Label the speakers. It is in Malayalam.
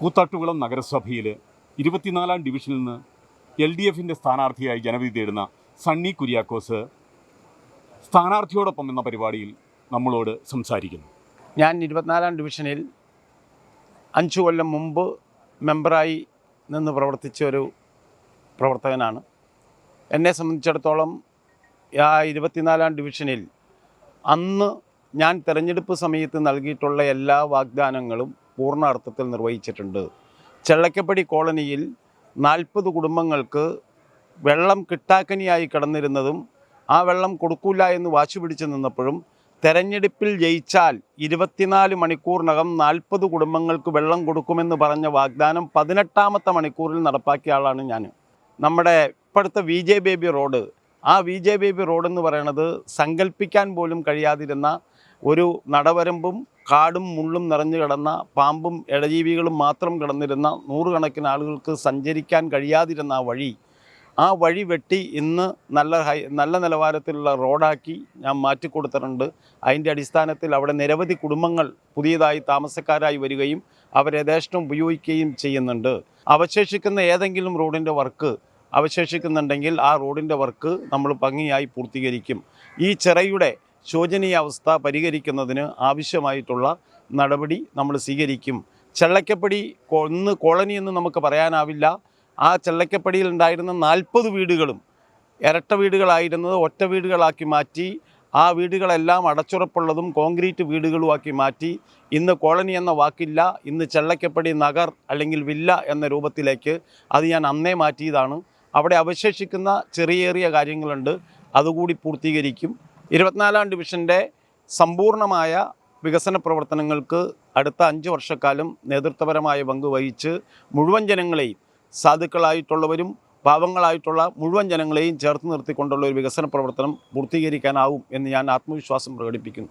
Speaker 1: കൂത്താട്ടുകുളം നഗരസഭയിൽ ഇരുപത്തിനാലാം ഡിവിഷനിൽ നിന്ന് എൽ ഡി എഫിന്റെ സ്ഥാനാർത്ഥിയായി ജനവിധി തേടുന്ന സണ്ണി കുര്യാക്കോസ് സ്ഥാനാർത്ഥിയോടൊപ്പം എന്ന പരിപാടിയിൽ നമ്മളോട് സംസാരിക്കുന്നു.
Speaker 2: ഞാൻ ഇരുപത്തിനാലാം ഡിവിഷനിൽ അഞ്ചു കൊല്ലം മുമ്പ് മെമ്പറായി നിന്ന് പ്രവർത്തിച്ച ഒരു പ്രവർത്തകനാണ്. എന്നെ സംബന്ധിച്ചിടത്തോളം ആ ഇരുപത്തിനാലാം ഡിവിഷനിൽ അന്ന് ഞാൻ തെരഞ്ഞെടുപ്പ് സമയത്ത് നൽകിയിട്ടുള്ള എല്ലാ വാഗ്ദാനങ്ങളും പൂർണ അർത്ഥത്തിൽ നിർവഹിച്ചിട്ടുണ്ട്. ചെള്ളക്കപ്പടി കോളനിയിൽ നാൽപ്പത് കുടുംബങ്ങൾക്ക് വെള്ളം കിട്ടാക്കനിയായി കിടന്നിരുന്നതും ആ വെള്ളം കൊടുക്കൂല എന്ന് വാശി പിടിച്ചു നിന്നപ്പോഴും തെരഞ്ഞെടുപ്പിൽ ജയിച്ചാൽ ഇരുപത്തിനാല് മണിക്കൂറിനകം നാൽപ്പത് കുടുംബങ്ങൾക്ക് വെള്ളം കൊടുക്കുമെന്ന് പറഞ്ഞ വാഗ്ദാനം പതിനെട്ടാമത്തെ മണിക്കൂറിൽ നടപ്പാക്കിയ ആളാണ് ഞാൻ. നമ്മുടെ ഇപ്പോഴത്തെ വി ജെ ബേബി റോഡ്. ആ വി ജെ ബേബി റോഡ് എന്ന് പറയുന്നത് സങ്കല്പിക്കാൻ പോലും കഴിയാതിരുന്ന ഒരു നടവരമ്പും കാടും മുള്ളും നിറഞ്ഞു കിടന്ന പാമ്പും ഇടജീവികളും മാത്രം കിടന്നിരുന്ന നൂറുകണക്കിന് ആളുകൾക്ക് സഞ്ചരിക്കാൻ കഴിയാതിരുന്ന ആ വഴി ആ വഴി വെട്ടി ഇന്ന് നല്ല ഹൈ നല്ല നിലവാരത്തിലുള്ള റോഡാക്കി ഞാൻ മാറ്റിക്കൊടുത്തിട്ടുണ്ട്. അതിന്റെ അടിസ്ഥാനത്തിൽ അവിടെ നിരവധി കുടുംബങ്ങൾ പുതിയതായി താമസക്കാരായി വരികയും അവരെ യഥേഷ്ടം ഉപയോഗിക്കുകയും ചെയ്യുന്നുണ്ട്. അവശേഷിക്കുന്ന ഏതെങ്കിലും റോഡിന്റെ വർക്ക് അവശേഷിക്കുന്നുണ്ടെങ്കിൽ ആ റോഡിന്റെ വർക്ക് നമ്മൾ ഭംഗിയായി പൂർത്തീകരിക്കും. ഈ ചിറയുടെ ശോചനീയ അവസ്ഥ പരിഹരിക്കുന്നതിന് ആവശ്യമായിട്ടുള്ള നടപടി നമ്മൾ സ്വീകരിക്കും. ചെള്ളക്കപ്പടി ഒന്ന് കോളനി എന്ന് നമുക്ക് പറയാനാവില്ല. ആ ചെള്ളക്കപ്പടിയിൽ ഉണ്ടായിരുന്ന നാൽപ്പത് വീടുകളും ഇരട്ട വീടുകളായിരുന്നത് ഒറ്റ വീടുകളാക്കി മാറ്റി ആ വീടുകളെല്ലാം അടച്ചുറപ്പുള്ളതും കോൺക്രീറ്റ് വീടുകളുമാക്കി മാറ്റി. ഇന്ന് കോളനി എന്ന വാക്കില്ല ഇന്ന് ചെള്ളക്കപ്പടി നഗർ അല്ലെങ്കിൽ വില്ല എന്ന രൂപത്തിലേക്ക് അത് ഞാൻ അന്നേ മാറ്റിയതാണ്. അവിടെ അവശേഷിക്കുന്ന ചെറിയേറിയ ചെറിയ കാര്യങ്ങളുണ്ട്. അതുകൂടി പൂർത്തീകരിക്കും. ഇരുപത്തിനാലാം ഡിവിഷന്റെ സമ്പൂർണമായ വികസന പ്രവർത്തനങ്ങൾക്ക് അടുത്ത അഞ്ച് വർഷക്കാലം നേതൃത്വപരമായ പങ്ക് വഹിച്ച് മുഴുവൻ ജനങ്ങളെയും സാധുക്കളായിട്ടുള്ളവരും പാവങ്ങളായിട്ടുള്ള മുഴുവൻ ജനങ്ങളെയും ചേർത്ത് നിർത്തിക്കൊണ്ടുള്ള ഒരു വികസന പ്രവർത്തനം പൂർത്തീകരിക്കാനാവും എന്ന് ഞാൻ ആത്മവിശ്വാസം പ്രകടിപ്പിക്കുന്നു.